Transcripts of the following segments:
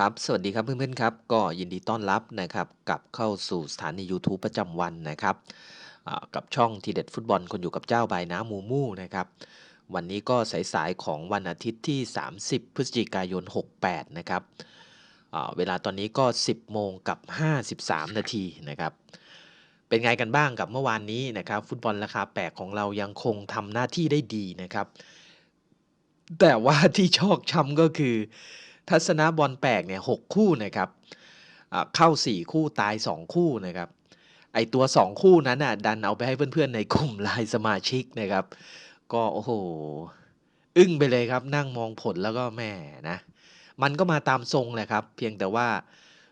ครับ สวัสดีครับเพื่อนๆครับ ก็ยินดีต้อนรับนะครับกลับเข้าสู่สถานี YouTube ประจำวันนะครับอ่ากับช่องทีเด็ดฟุตบอลคนอยู่กับเจ้าบายน้ำมูมูนะครับ วันนี้ก็สายๆของวันอาทิตย์ที่ 30 พฤศจิกายน 68 นะครับอ่าเวลาตอนนี้ก็ 10 โมงกับ 53 นาทีนะครับ เป็นไงกันบ้างกับเมื่อวานนี้นะครับ ฟุตบอลราคาแปลกของเรายังคงทำหน้าที่ได้ดีนะครับ แต่ว่าที่ชอกช้ำก็คือ ทัศนะบอลแปลกเนี่ยหกคู่นะครับเข้า 4 คู่ตาย 2 คู่นะครับไอตัว 2 คู่นั้นน่ะดันเอาไปให้เพื่อนๆในกลุ่มไลน์สมาชิกนะครับ ก็โอ้โห อึ้งไปเลยครับนั่งมองผลแล้วก็แม่นะมันก็มาตามทรงแหละครับ เพียงแต่ว่า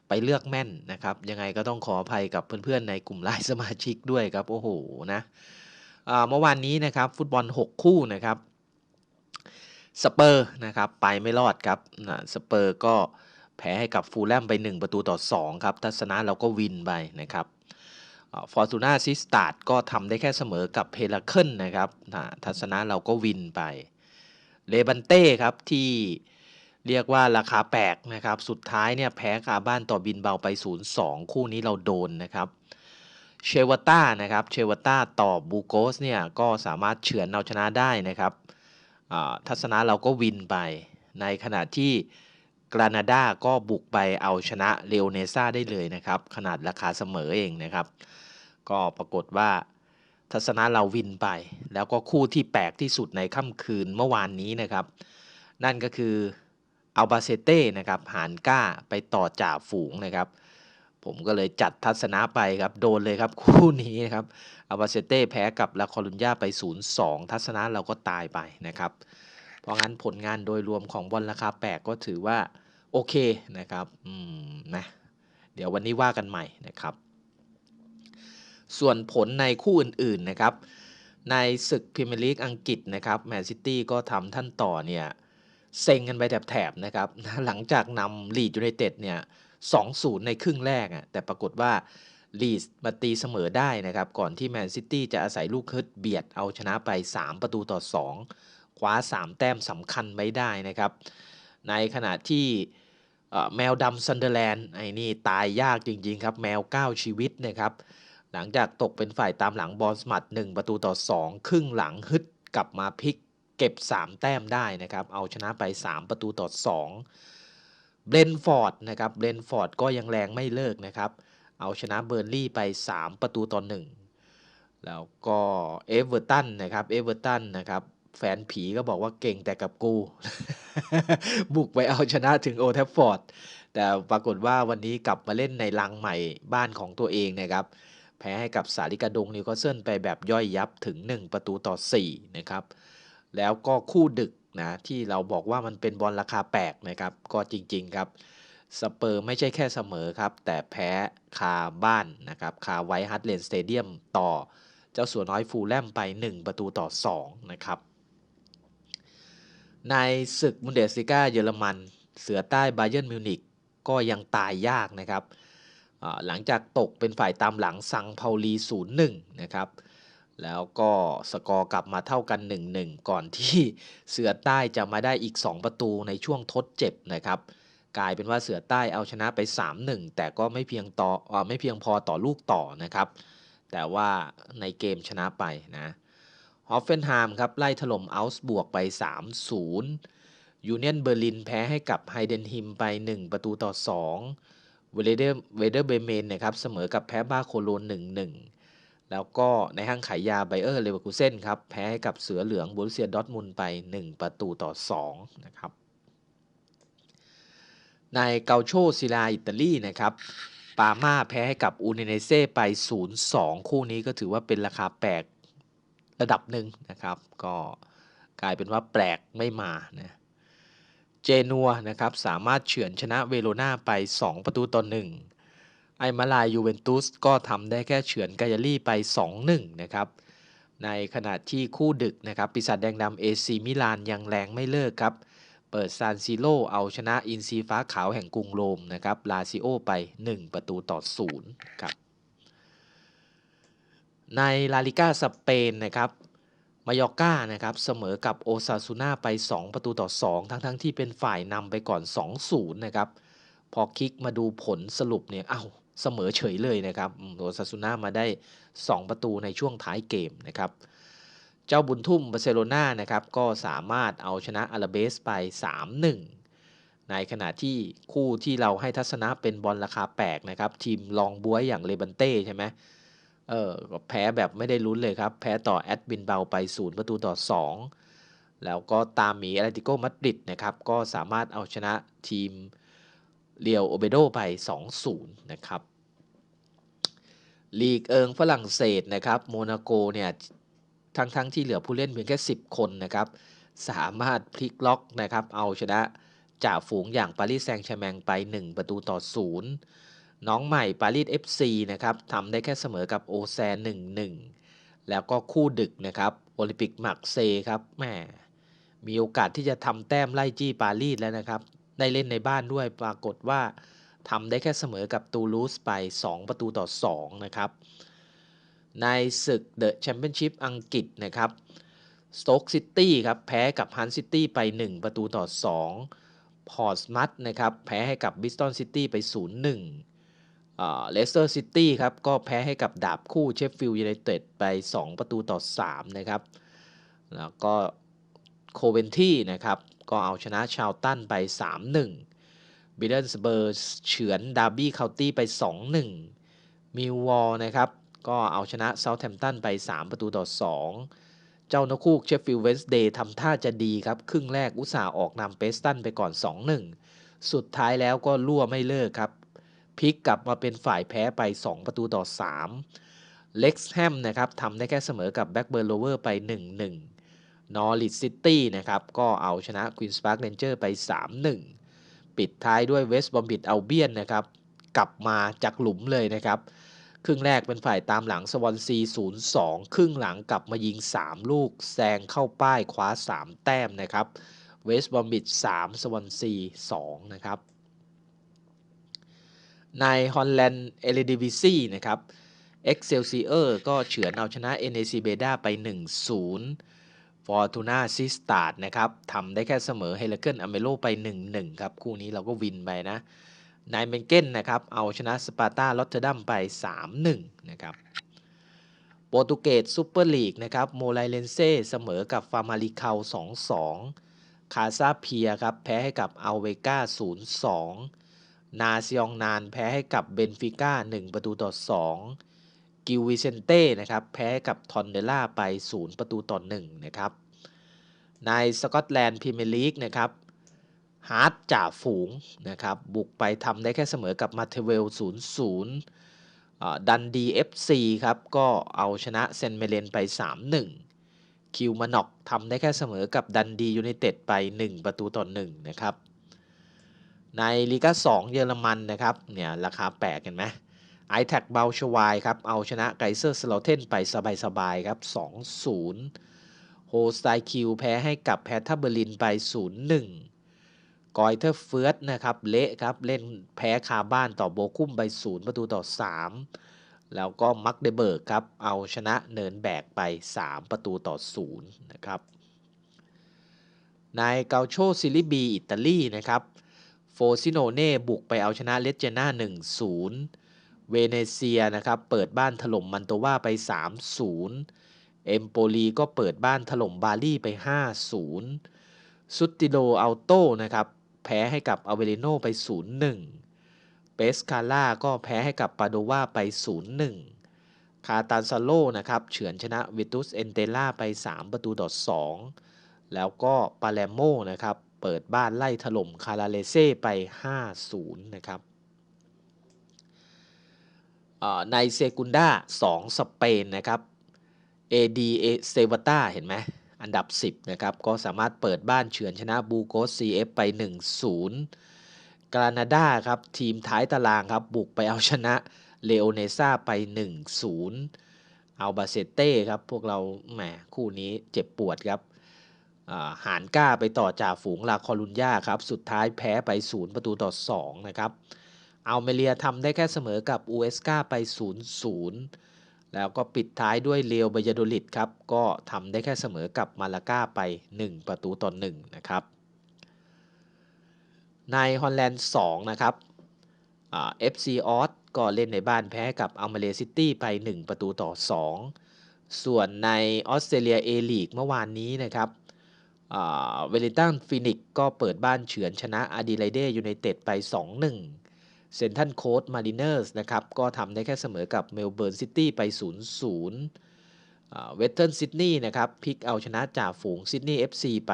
ไปเลือกแม่นนะครับ ยังไงก็ต้องขออภัยกับเพื่อนๆในกลุ่มไลน์สมาชิกด้วยครับ โอ้โหนะเมื่อวานนี้นะครับ ฟุตบอล 6 คู่นะครับ สเปอร์นะครับไปไม่รอดครับนะสเปอร์ก็แพ้ให้กับฟูลแลมไป 1 ประตูต่อ 2 ครับทัศนะเราก็วินไปนะครับฟอร์ตูน่าซิสตาร์ดก็ทำได้แค่เสมอกับเพลเคิลนะครับนะทัศนะเราก็วินไปเลบันเต้ครับที่เรียกว่าราคาแปลกนะครับ สุดท้ายเนี่ยแพ้คาบ้านต่อบินเบาไป 0-2 คู่นี้เราโดนนะครับเชวต้านะครับเชวต้าต่อบูโกสเนี่ยก็สามารถเฉือนเอาชนะได้นะครับ ทัศนะเราก็วินไป ในขณะที่กรานาดาก็บุกไปเอาชนะเลโอเนซาได้เลยนะครับ ขนาดราคาเสมอเองนะครับ ก็ปรากฏว่าทัศนะเราวินไป แล้วก็คู่ที่แปลกที่สุดในค่ำคืนเมื่อวานนี้นะครับ นั่นก็คืออัลบาเซเต้นะครับหานก้าไปต่อจ่าฝูงนะครับ ผมก็เลยจัดทัศนะไปครับ โดนเลยครับ คู่นี้นะครับอัลบาเซเต้แพ้กับลาคอรุญญาไป 0-2 ทัศนะเราก็ตายไปนะครับ เพราะงั้นผลงานโดยรวมของบอลราคาแปลกก็ถือว่า โอเคนะครับอืมนะเดี๋ยววันนี้ว่ากันใหม่นะครับ ส่วนผลในคู่อื่นๆนะครับ ในศึกพรีเมียร์ลีกอังกฤษนะครับแมนซิตี้ก็ทำท่านต่อเนี่ยเซ็งกันไปแถบๆนะครับหลังจากนำลีดยูไนเต็ดเนี่ย 2-0 ในครึ่งแรกอะแต่ปรากฏว่าลีดมาตีเสมอได้นะครับ ก่อนที่แมนซิตี้จะอาศัยลูกฮึดเบียดเอาชนะไป 3 ประตูต่อ 2 คว้า 3 แต้มสำคัญไม่ได้นะครับ ในขณะที่แมวดำซันเดอร์แลนด์ไอ้นี่ตายยากจริงๆครับ แมว 9 ชีวิตนะครับ หลังจากตกเป็นฝ่ายตามหลังบอลสมัด 1 ประตูต่อ 2 ครึ่งหลังฮึดกลับมาพลิกเก็บ 3 แต้มได้นะครับ เอาชนะไป 3 ประตูต่อ 2 เบรนฟอร์ดนะครับเบรนฟอร์ดก็ยังแรงไม่เลิกนะครับ เอาชนะเบอร์ลี่ไป 3 ประตูต่อ1แล้วก็เอเวอร์ตันนะครับเอเวอร์ตันนะครับแฟนผีก็บอกว่าเก่งแต่กับกู บุกไปเอาชนะถึงโอแทฟฟอร์ด แต่ปรากฏว่าวันนี้กลับมาเล่นในลังใหม่บ้านของตัวเองนะครับ แพ้ให้กับสาริกาดงนิวคาสเซิลไปแบบย่อยยับถึง 1 ประตูต่อ 4 นะครับ แล้วก็คู่ดึก นะที่เราบอกว่ามันเป็นบอลราคาแปลกนะครับก็จริงๆครับสเปอร์ไม่ใช่แค่เสมอครับ แต่แพ้คาบ้านนะครับคาไวท์ฮัตเลนสเตเดียมต่อเจ้าสัวน้อยฟูลแลมไป 1 ประตูต่อ 2 นะครับ ในศึกมุนเดสลิก้าเยอรมัน เสือใต้ไบเยิร์นมิวนิกก็ยังตายยากนะครับ หลังจากตกเป็นฝ่ายตามหลังซังเพาลี 0-1 นะครับ แล้วก็สกอร์กลับมาเท่ากัน 1-1 ก่อนที่เสือใต้จะมาได้อีก 2 ประตูในช่วงทดเจ็บนะครับ กลายเป็นว่าเสือใต้เอาชนะไป 3-1 แต่ก็ไม่เพียงต่ออไม่เพียงพอต่อลูกต่อนะครับ แต่ว่าในเกมชนะไปนะฮอฟเฟนไฮม์ครับไล่ถล่มอัลส์บวกไป 3-0 ยูเนียนเบอร์ลินแพ้ให้กับไฮเดนฮิมไป 1 ประตูต่อ 2 เวเดอร์เวเดอร์เบเมนนะครับเสมอกับแพ้บ้าโคโลน1-1 แล้วก็ในห้างขายยาไบเออร์เลเวอร์คูเซนครับ แพ้ให้กับเสือเหลืองบูรเซียดอทมุนไป 1 ประตูต่อ 2 นะครับ ในเกาโชซิลาอิตาลีนะครับปาม่าแพ้ให้กับอูเนเนเซ่ไป 0-2 คู่นี้ก็ถือว่าเป็นราคาแปลกระดับหนึ่งนะครับ ก็กลายเป็นว่าแปลกไม่มานะเจนัวนะครับสามารถเฉือนชนะเวโรนาไป 2 ประตูต่อ1 ไอมาลายยูเวนตุสก็ทำได้แค่เฉือนกายาลี่ไป 2-1 นะครับ ในขณะที่คู่ดึกนะครับปีศาจแดงดำเอซีมิลานยังแรงไม่เลิกครับ เปิดซานซิโลเอาชนะอินซีฟ้าขาวแห่งกรุงโรมนะครับลาซิโอไป 1 ประตูต่อ0ครับ ในลาลิก้าสเปนนะครับมายอก้านะครับเสมอกับโอซาซูนาไป 2 ประตูต่อ 2 ทั้งๆทที่เป็นฝ่ายนำไปก่อน 2-0 นะครับ พอคลิกมาดูผลสรุปเนี่ยเอ้า เสมอเฉยเลยนะครับโอซาซูน่ามาได้ 2 ประตูในช่วงท้ายเกมนะครับ เจ้าบุญทุ่มบาร์เซโลนานะครับก็สามารถเอาชนะอาราเบสไป 3-1 ในขณะที่คู่ที่เราให้ทัศนะเป็นบอลราคาแปลกนะครับ ทีมลองบวยอย่างเลบันเต้ใช่ไหมเออแพ้แบบไม่ได้ลุ้นเลยครับ แพ้ต่อแอดบินเบาไป 0 ประตูต่อ 2 แล้วก็ตามมีแอตเลติโกมาดริดนะครับ ก็สามารถเอาชนะทีมเรียวโอเบโดไป 2-0 นะครับ ลีกเอิงฝรั่งเศสนะครับโมนาโกเนี่ยทั้งๆทที่เหลือผู้เล่นเพียงแค่ 10 คนนะครับสามารถพลิกล็อกนะครับเอาชนะจ่าฝูงอย่างปารีสแซงต์แชร์แมงไป 1 ประตูต่อ 0 น้องใหม่ปารีส FC นะครับทำได้แค่เสมอกับโอแซน 1-1 แล้วก็คู่ดึกนะครับโอลิมปิกมักเซครับแหมมีโอกาสที่จะทำแต้มไล่จี้ปารีสแล้วนะครับ ได้เล่นในบ้านด้วยปรากฏว่า ทำได้แค่เสมอกับตูลูสไป 2 ประตูต่อ 2 นะครับ ในศึกเดอะแชมเปี้ยนชิพอังกฤษนะครับสโต๊กซิตี้ครับแพ้กับฮันซิตี้ไป 1 ประตูต่อ 2 พอร์สมัตนะครับแพ้ให้กับบิสตันซิตี้ไป 0-1เลสเตอร์ซิตี้ครับก็แพ้ให้กับดาบคู่เชฟฟิลด์ยูไนเต็ดไป 2 ประตูต่อ 3 นะครับ แล้วก็โคเวนที่นะครับก็เอาชนะชาวตันไป 3-1 บิดเดิลสเบอร์เฉือนดาร์บี้เคานตี้ไป 2-1 มิววอลนะครับ ก็เอาชนะเซาท์แฮมป์ตันไป 3 ประตูต่อ 2 เจ้านกคูกเชฟฟิลด์เวนส์เดย์ทำท่าจะดีครับ ครึ่งแรกอุตสาห์ออกนำเปสตันไปก่อน 2-1 สุดท้ายแล้วก็ลั่วไม่เลิกครับพลิกกลับมาเป็นฝ่ายแพ้ไป 2 ประตูต่อ 3 เล็กซ์แฮมนะครับทำได้แค่เสมอกับแบ็กเบิร์นโลเวอร์ไป 1-1นอริทซิตี้นะครับ ก็เอาชนะควีนส์พาร์คเรนเจอร์ไป 3-1 ปิดท้ายด้วยเวสต์บอมบิดเอัลเบียนนะครับกลับมาจากหลุมเลยนะครับ ครึ่งแรกเป็นฝ่ายตามหลังสวอนซี0-2 ครึ่งหลังกลับมายิง 3 ลูกแซงเข้าป้ายคว้า 3 แต้มนะครับเวสต์บอมบิด3สวอนซี2นะครับในฮอลแลนด์เอเลดิวิซีนะครับเอ็กเซลซีเออร์ก็เฉือนเอาชนะ NAC เบดาไป 1-0 ฟอร์ตูน่าซิสตาดนะครับทำได้แค่เสมอเฮเลเกนอเมโลไป 1-1 ครับ คู่นี้เราก็วินไปนะนายเมนเกนนะครับ เอาชนะสปาร์ตาลอตเทอร์ดัมไป 3-1 นะครับโปรตุเกสซูเปอร์ลีกนะครับโมไลเลนเซ่เสมอกับฟาร์มาริคา2-2 คาซาเพียครับ แพ้ให้กับอัลเวกา0-2 นาซิองนานแพ้ให้กับเบนฟิก้า1 ประตูต่อ 2 กิววิเซนเต้นะครับแพ้กับทอนเดล่าไป 0 ประตูต่อ1นะครับในสกอตแลนด์พรีเมียร์ลีกนะครับฮาร์ดจ่าฝูงนะครับบุกไปทำได้แค่เสมอกับมาเทเวล 0-0 ดันดี FC ครับก็เอาชนะเซนเมเลนไป 3-1 คิวมานอกทำได้แค่เสมอกับดันดียูไนเต็ดไป 1 ประตูต่อ1นะครับในลีกา2เยอรมันนะครับเนี่ยราคาแปลกเห็นไหม ไอแท็กเบลชวายครับ เอาชนะไกเซอร์สโลเทนไปสบายๆครับ 2-0 โฮสไตคิวแพ้ให้กับแพทเทอร์เบอร์ลินไป 0-1 กอยเทอร์เฟิร์สนะครับ เละครับ เล่นแพ้คาบ้านต่อโบคุ้มไป 0 ประตูต่อ 3 แล้วก็มักเดเบิร์กครับ เอาชนะเนินแบกไป 3 ประตูต่อ 0 นะครับในเกาโชซิลิบี อิตาลีนะครับ โฟซิโนเน่บุกไปเอาชนะเลเจน่า1-0 เวเนเซียนะครับเปิดบ้านถล่มมันโตวาไป 3-0 เอมโปลีก็เปิดบ้านถล่มบาลีไป 5-0 ซุติโดอัลโตนะครับแพ้ให้กับอเวริโนไป 0-1 เปสคาร่าก็แพ้ให้กับปาโดวาไป 0-1 คาตานซาโลนะครับเฉือนชนะวิตุสเอนเตล่าไป 3 ประตูต่อ2แล้วก็ปาเลโมนะครับเปิดบ้านไล่ถล่มคาราเลเซ่ไป 5-0 นะครับ ในเซกุนดา2สเปนนะครับ AD เซวตาเห็นไหมอันดับ 10 นะครับ ก็สามารถเปิดบ้านเฉือนชนะบูโกส CF ไป 1-0 กรานาดาครับ ทีมท้ายตารางครับ บุกไปเอาชนะเลโอเนซาไป 1-0เอาบาเซเต้ครับ พวกเราแหมคู่นี้เจ็บปวดครับหานก้าไปต่อจากฝูงลาคอลุนยาครับ สุดท้ายแพ้ไป 0 ประตูต่อ 2 นะครับ อาเมเลียทำได้แค่เสมอกับอูเอสกาไป 0-0 แล้วก็ปิดท้ายด้วยเรียวบยาโดลิดครับ ก็ทำได้แค่เสมอกับมาลาก้าไป 1 ประตูต่อ1นะครับในฮอลแลนด์2นะครับเอ่า FC ออสก็เล่นในบ้านแพ้กับอัลมาเลซิตี้ไป 1 ประตูต่อ 2 ส่วนในออสเตรเลีย A ลีกเมื่อวานนี้นะครับเวลิตันฟินิกก็เปิดบ้านเฉือนชนะอาดิไลเดยูไนเต็ดไป 2-1 เซนทันโคดมาริเนอร์สนะครับก็ทำได้แค่เสมอกับเมลเบิร์นซิตี้ไป 0-0เวสเทิร์นซิดนีย์นะครับพลิกเอาชนะจ่าฝูงซิดนีย์ FC ไป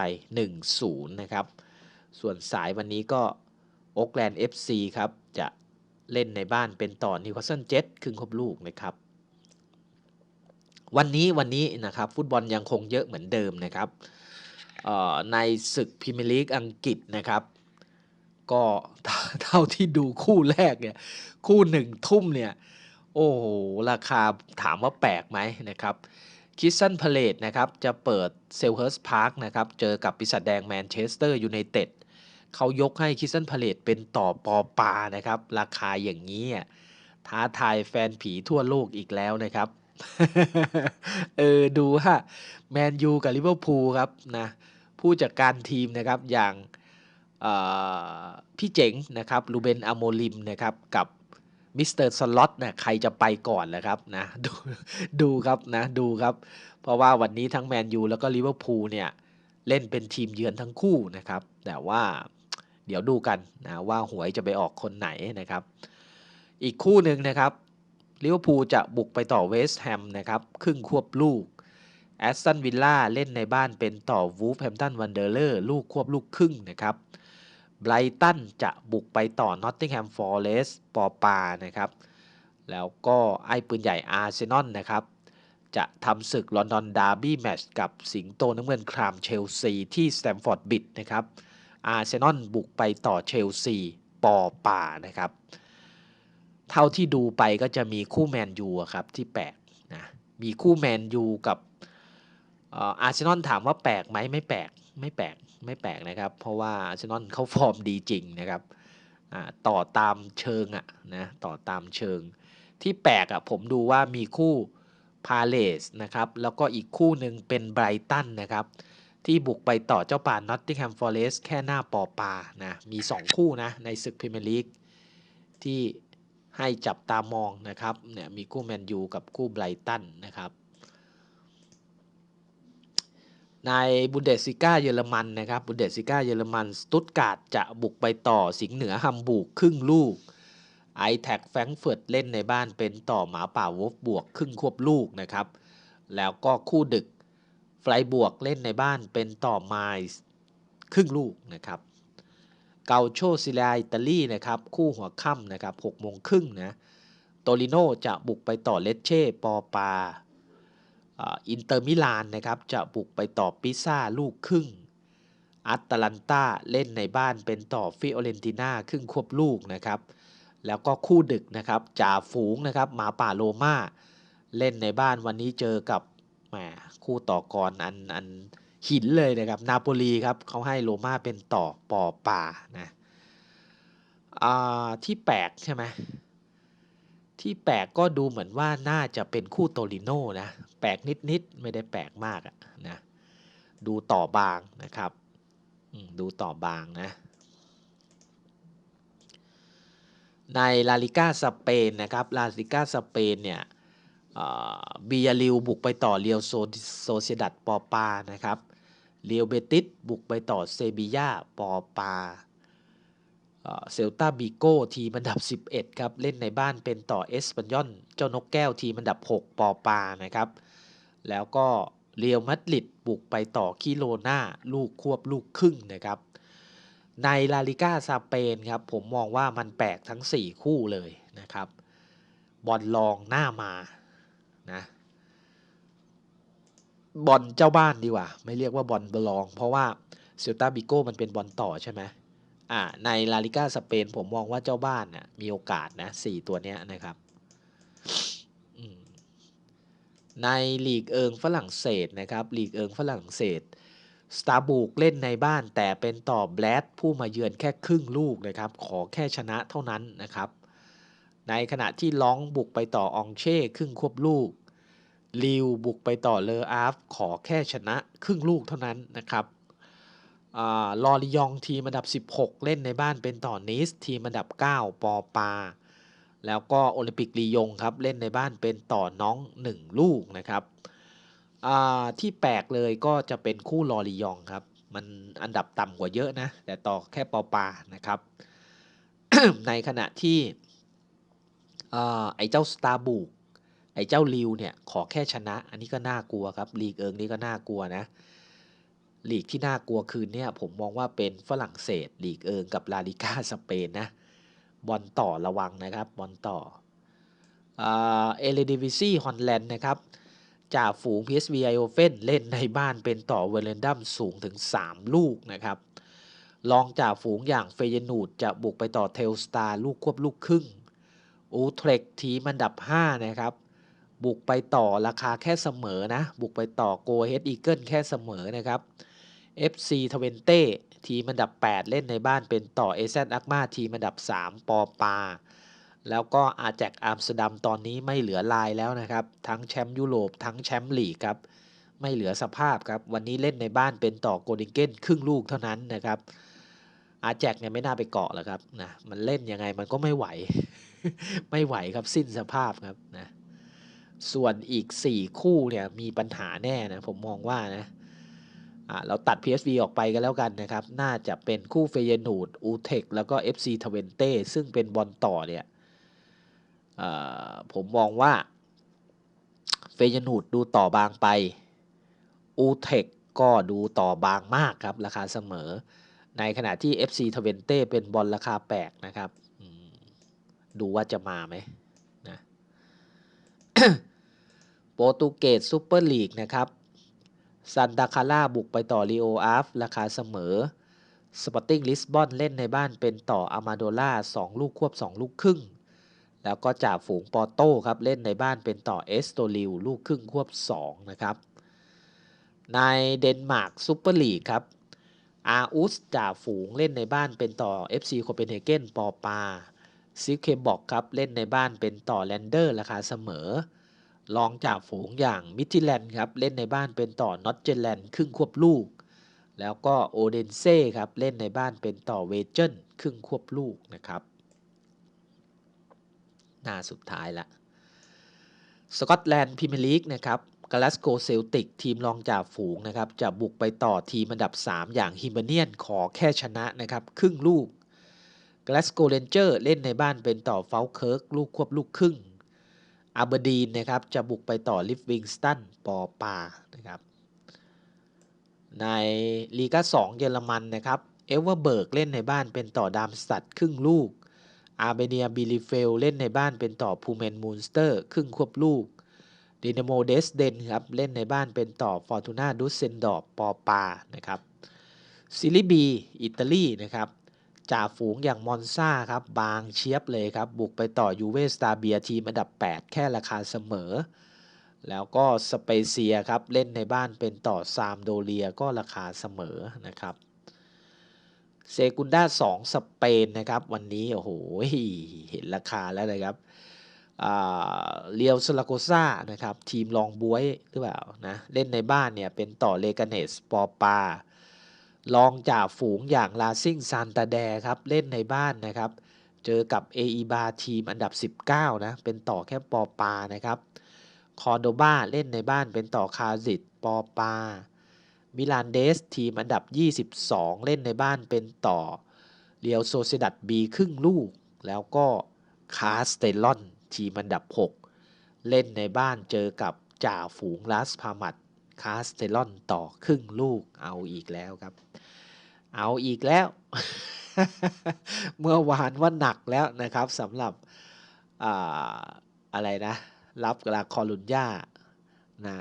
1-0 นะครับ ส่วนสายวันนี้ก็โอ๊กแลนด์ FC ครับจะเล่นในบ้านเป็นต่อนิวคาสเซิลเจ็ตครึ่งครบลูกนะครับ วันนี้วันนี้นะครับฟุตบอลยังคงเยอะเหมือนเดิมนะครับในศึกพรีเมียร์ลีกอังกฤษนะครับ ก็เท่าที่ดูคู่แรกเนี่ย คู่หนึ่งทุ่มเนี่ย โอ้โห ราคาถามว่าแปลกไหมนะครับคิสซันพเลตนะครับจะเปิดเซลเฮิร์สพาร์คนะครับเจอกับปีศาจแดงแมนเชสเตอร์ยูไนเต็ดเขายกให้คิสซันพเลตเป็นต่อปอปานะครับ ราคาอย่างนี้ท้าทายแฟนผีทั่วโลกอีกแล้วนะครับ เออ ดูฮะแมนยูกับลิเวอร์พูลครับนะผู้จัดการทีมนะครับอย่าง พี่เจ๋งนะครับลูเบนอโมลิมนะครับกับมิสเตอร์สล็อตนะใครจะไปก่อนแหละครับนะดูดูครับนะดูครับ เพราะว่าวันนี้ทั้งแมนยูแล้วก็ลิเวอร์พูลเนี่ยเล่นเป็นทีมเยือนทั้งคู่นะครับ แต่ว่าเดี๋ยวดูกันนะว่าหวยจะไปออกคนไหนนะครับ อีกคู่หนึ่งนะครับลิเวอร์พูลจะบุกไปต่อเวสต์แฮมนะครับครึ่งควบลูกแอสตันวิลล่าเล่นในบ้านเป็นต่อวูฟแฮมตันวันเดอร์เลอร์ลูกควบลูกครึ่งนะครับ ไบรตันจะบุกไปต่อนอตติงแฮมฟอร์เรสปอปานะครับแล้วก็ไอ้ปืนใหญ่อาร์เซนอลนะครับจะทำศึกลอนดอนดาร์บี้แมช์กับสิงโตน้ำเงินครามเชลซีที่สแตมฟอร์ดบิดนะครับอาร์เซนอลบุกไปต่อเชลซีปอปานะครับเท่าที่ดูไปก็จะมีคู่แมนยูครับที่แปลกนะมีคู่แมนยูกับอาร์เซนอลถามว่าแปลกไหมไม่แปลกไม่แปลก ไม่แปลกนะครับ เพราะว่าอาร์เซนอลเขาฟอร์มดีจริงนะครับต่อตามเชิงอะนะต่อตามเชิง ที่แปลกอะผมดูว่ามีคู่พาเลสนะครับแล้วก็อีกคู่หนึ่งเป็นไบรตันนะครับที่บุกไปต่อเจ้าป่านอตติงแฮมฟอร์เรสแค่หน้าปอปานะมี 2 คู่นะในศึกพรีเมียร์ลีกที่ให้จับตามองนะครับเนี่ยมีคู่แมนยูกับคู่ไบรตันนะครับ ในบุนเดสซิก้าเยอรมันนะครับบุนเดสซิก้าเยอรมันสตุตการ์ดจะบุกไปต่อสิงห์เหนือฮัมบูร์กครึ่งลูกไอแท็กแฟงเฟิร์ตเล่นในบ้านเป็นต่อหมาป่าวฟบวกครึ่งควบลูกนะครับ แล้วก็คู่ดึกไฟบวกเล่นในบ้านเป็นต่อไมส์ครึ่งลูกนะครับเกาโชซิลาอิตาลีนะครับคู่หัวค่ำนะครับ6โมงครึ่งนะโตลิโนจะบุกไปต่อเลเช่ปอปา อินเตอร์มิลานนะครับจะบุกไปต่อปิซ่าลูกครึ่งอัตแลนตาเล่นในบ้านเป็นต่อฟิโอเรนติน่าครึ่งควบลูกนะครับแล้วก็คู่ดึกนะครับจ่าฝูงนะครับหมาป่าโลมาเล่นในบ้านวันนี้เจอกับแหมคู่ต่อกรอันอันหินเลยนะครับนาโปลีครับเขาให้โลมาเป็นต่อปอป่านะที่แปลกใช่ไหม ที่แปลกก็ดูเหมือนว่าน่าจะเป็นคู่โตลิโน่นะแปลกนิดๆไม่ได้แปลกมากอะนะดูต่อบางนะครับดูต่อบางนะในลาลิก้าสเปนนะครับลาลิก้าสเปนเนี่ยบียาริวบุกไปต่อเรียวโซโซเซดัตปอปานะครับเรียวเบติสบุกไปต่อเซบียาปอปา เซลตาบิโก้ทีมอันดับ 11 ครับ เล่นในบ้านเป็นต่อเอสปันยอนเจ้านกแก้วทีมอันดับ 6 ปอปานะครับ แล้วก็เรียวมัดลิดบุกไปต่อคิโลนาลูกควบลูกครึ่งนะครับ ในลาลิก้าสเปนครับ ผมมองว่ามันแปลกทั้ง 4 คู่เลยนะครับ บอลลองหน้ามานะบอลเจ้าบ้านดีกว่า ไม่เรียกว่าบอลบอลอง เพราะว่าเซลตาบิโก้มันเป็นบอลต่อใช่ไหม อ่าในลาลิก้าสเปนผมมองว่าเจ้าบ้านน่ะมีโอกาสนะสี่ตัวเนี้ยนะครับในลีกเอิงฝรั่งเศสนะครับลีกเอิงฝรั่งเศสสตาร์บุกเล่นในบ้านแต่เป็นต่อแบลดผู้มาเยือนแค่ครึ่งลูกนะครับ ขอแค่ชนะเท่านั้นนะครับ ในขณะที่ล้องบุกไปต่อองเช่ครึ่งควบลูกลิวบุกไปต่อเลออาฟขอแค่ชนะครึ่งลูกเท่านั้นนะครับ ลอริยองทีมอันดับ 16 เล่นในบ้านเป็นต่อนิสทีมอันดับ 9 ปอปา แล้วก็โอลิมปิกลียงครับเล่นในบ้านเป็นต่อน้อง 1 ลูกนะครับที่แปลกเลยก็จะเป็นคู่ลอริยองครับ มันอันดับต่ำกว่าเยอะนะ แต่ต่อแค่ปอปานะครับ ในขณะที่ไอ้เจ้าสตาร์บูกไอ้เจ้าลิวเนี่ยขอแค่ชนะ อันนี้ก็น่ากลัวครับลีกเอิงนี่ก็น่ากลัวนะ ลีกที่น่ากลัวคืนเนี่ยผมมองว่าเป็นฝรั่งเศสลีกเอิงกับลาลิก้าสเปนนะบอลต่อระวังนะครับบอลต่อเอเลดิวิซี่ฮอลแลนด์นะครับจ่าฝูง PSV ไอโอเฟนเล่นในบ้านเป็นต่อเวเลนดัมสูงถึง 3 ลูกนะครับลองจ่าฝูงอย่างเฟยนูดจะบุกไปต่อเทลสตาร์ลูกควบลูกครึ่งอูเทรกทีมันดับ 5 นะครับ บุกไปต่อราคาแค่เสมอนะ บุกไปต่อโกเฮดอีเกิลแค่เสมอนะครับ FC ทเวนเต้ทีมอันดับ 8 เล่นในบ้านเป็นต่อเอเซนอักมาทีมอันดับ 3 ปอปา แล้วก็อาแจกอัมสเตอร์ดัมตอนนี้ไม่เหลือลายแล้วนะครับ ทั้งแชมป์ยุโรปทั้งแชมป์ลีกครับ ไม่เหลือสภาพครับ วันนี้เล่นในบ้านเป็นต่อโกดิงเกนครึ่งลูกเท่านั้นนะครับ อาแจกเนี่ยไม่น่าไปเกาะแล้วครับนะมันเล่นยังไงมันก็ไม่ไหว ไม่ไหวครับสิ้นสภาพครับนะส่วนอีก 4 คู่เนี่ยมีปัญหาแน่นะผมมองว่านะ เราตัด PSV ออกไปกันแล้วกันนะครับ น่าจะเป็นคู่เฟยนูดอูเทคแล้วก็ FC ทเวนเต้ซึ่งเป็นบอลต่อเนี่ยผมมองว่าเฟยนูดดูต่อบางไปอูเทคก็ดูต่อบางมากครับ ราคาเสมอ ในขณะที่ FC ทเวนเต้เป็นบอลราคาแปลกนะครับดูว่าจะมาไหมนะโปรตุเกสซูเปอร์ลีกนะครับ ซันตาคาร่าบุกไปต่อรีโออาฟราคาเสมอ สปอร์ติ้งลิสบอนเล่นในบ้านเป็นต่ออามาโดล่า2ลูกควบ 2 ลูกครึ่ง แล้วก็จ่าฝูงปอโต้ครับเล่นในบ้านเป็นต่อเอสโตลิวลูกครึ่งควบ 2 นะครับ ในเดนมาร์กซูเปอร์ลีกครับอาอุสจ่าฝูงเล่นในบ้านเป็นต่อ FC โคเปนเฮเกนปอปาซิเคบอกครับเล่นในบ้านเป็นต่อแลนเดอร์ราคาเสมอ รองจากฝูงอย่างมิทิแลนด์ครับเล่นในบ้านเป็นต่อนอตเจแลนด์ครึ่งควบลูก แล้วก็โอเดนเซ่ครับเล่นในบ้านเป็นต่อเวเจนครึ่งควบลูกนะครับ หน้าสุดท้ายละสกอตแลนด์พรีเมียร์ลีกนะครับกาลาสโกเซลติกทีมรองจากฝูงนะครับจะบุกไปต่อทีมอันดับ 3 อย่างฮิมเบเนียนขอแค่ชนะนะครับครึ่งลูกกาลาสโกเรนเจอร์เล่นในบ้านเป็นต่อเฟลเคิร์กลูกควบลูกครึ่ง อาเบอร์ดีนนะครับจะบุกไปต่อลิฟวิงสตันปอปานะครับในลีกา2เยอรมันนะครับเอเวอร์เบิร์กเล่นในบ้านเป็นต่อดามสตัดครึ่งลูก อาร์เบเนียบิลิเฟลเล่นในบ้านเป็นต่อพูเมนมูนสเตอร์ครึ่งควบลูกดินาโมเดสเดนครับเล่นในบ้านเป็นต่อฟอร์ตูนาดุสเซนดอร์ปอปานะครับซิลิบีอิตาลีนะครับ จ่าฝูงอย่างมอนซาครับบางเชียบเลยครับบุกไปต่อยูเวสตาเบียทีมอันดับ 8 แค่ราคาเสมอ แล้วก็สเปเซียครับเล่นในบ้านเป็นต่อซามโดเลียก็ราคาเสมอนะครับเซกุนด้า2สเปนนะครับวันนี้โอ้โหเห็นราคาแล้วนะครับเรียวสลาโกซ่านะครับทีมรองบวยหรือเปล่านะเล่นในบ้านเนี่ยเป็นต่อเลกาเนสปอปา ลองจากฝูงอย่างลาซิงซานตาแดครับเล่นในบ้านนะครับ เจอกับเออีบาทีมอันดับ 19 นะ เป็นต่อแค่ปอปานะครับคอร์โดบาเล่นในบ้านเป็นต่อคาซิตปอปา มิลานเดสทีมอันดับ 22 เล่นในบ้านเป็นต่อเรียวโซเซดัตบีครึ่งลูก แล้วก็คาสเตลอนทีมอันดับ 6 เล่นในบ้านเจอกับจ่าฝูงลาสพามัดคาสเตลอนต่อครึ่งลูกเอาอีกแล้วครับ เอาอีกแล้ว เมื่อวานว่าหนักแล้วนะครับสำหรับอะไรนะ รับกลาคอลุนย่านะ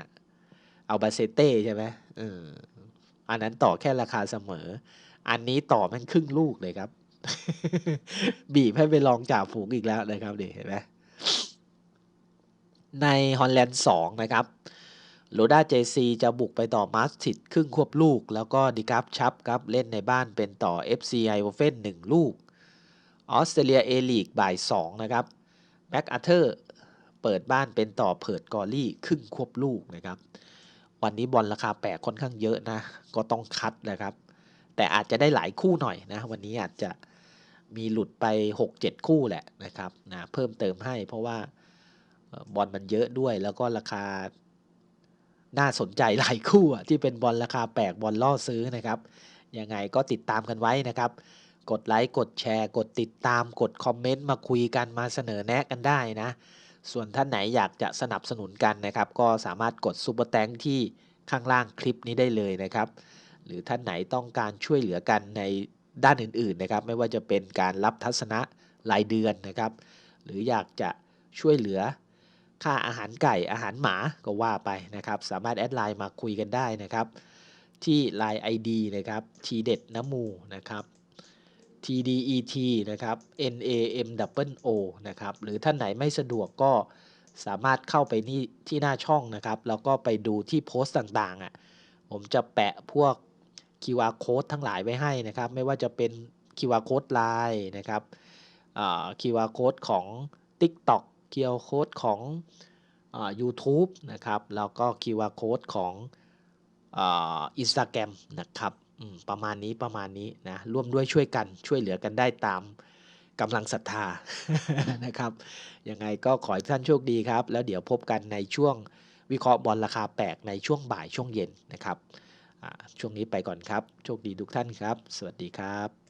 เอาบาเซเต้ใช่ไหมอออันนั้นต่อแค่ราคาเสมอ อันนี้ต่อมันครึ่งลูกเลยครับ บีบให้ไปลองจ่าฝูงอีกแล้วนะครับเห็นไหมในฮอลแลนด์สองนะครับ โรด้าเจซีจะบุกไปต่อมาสติดครึ่งควบลูก แล้วก็ดิกัฟชับครับเล่นในบ้านเป็นต่อ FC ไอโอเฟน1ลูก ออสเตรเลียเอลีกบ่าย 2 นะครับแบ็กอาเธอร์เปิดบ้านเป็นต่อเพิดกอรี่ครึ่งควบลูกนะครับ วันนี้บอลราคาแปลกค่อนข้างเยอะนะ ก็ต้องคัดนะครับ แต่อาจจะได้หลายคู่หน่อยนะ วันนี้อาจจะมีหลุดไป 6-7 คู่แหละนะครับนะเพิ่มเติมให้เพราะว่าบอลมันเยอะด้วยแล้วก็ราคา น่าสนใจหลายคู่ที่เป็นบอลราคาแปลกบอลล่อซื้อนะครับยังไงก็ติดตามกันไว้นะครับ กดไลค์กดแชร์ กดติดตามกดคอมเมนต์มาคุยกันมาเสนอแนะกันได้นะ ส่วนท่านไหนอยากจะสนับสนุนกันนะครับ ก็สามารถกดซูเปอร์แตงที่ข้างล่างคลิปนี้ได้เลยนะครับ หรือท่านไหนต้องการช่วยเหลือกันในด้านอื่นๆนะครับ ไม่ว่าจะเป็นการรับทัศนะรายเดือนนะครับ หรืออยากจะช่วยเหลือ ค่าอาหารไก่อาหารหมาก็ว่าไปนะครับ สามารถแอดไลน์มาคุยกันได้นะครับ ที่ Line ID นะครับทีเด็ดน้ำมูนะครับ TDET นะครับ NAMWO นะครับ หรือท่านไหนไม่สะดวกก็สามารถเข้าไปนี่ที่หน้าช่องนะครับ แล้วก็ไปดูที่โพสต์ต่างๆอะผมจะแปะพวก QR code ทั้งหลายไว้ให้นะครับ ไม่ว่าจะเป็น QR code Line นะครับ QR code ของ TikTok QR code ของอ YouTube นะครับแล้วก็ QR code ของอินสตาแกรมนะครับประมาณนี้ประมาณนี้นะร่วมด้วยช่วยกันช่วยเหลือกันได้ตามกำลังศรัทธานะครับยังไงก็ขอให้ท่านโชคดีครับ แล้วเดี๋ยวพบกันในช่วงวิเคราะห์บอลราคาแปลกในช่วงบ่ายช่วงเย็นนะครับช่วงนี้ไปก่อนครับ โชคดีทุกท่านครับ สวัสดีครับ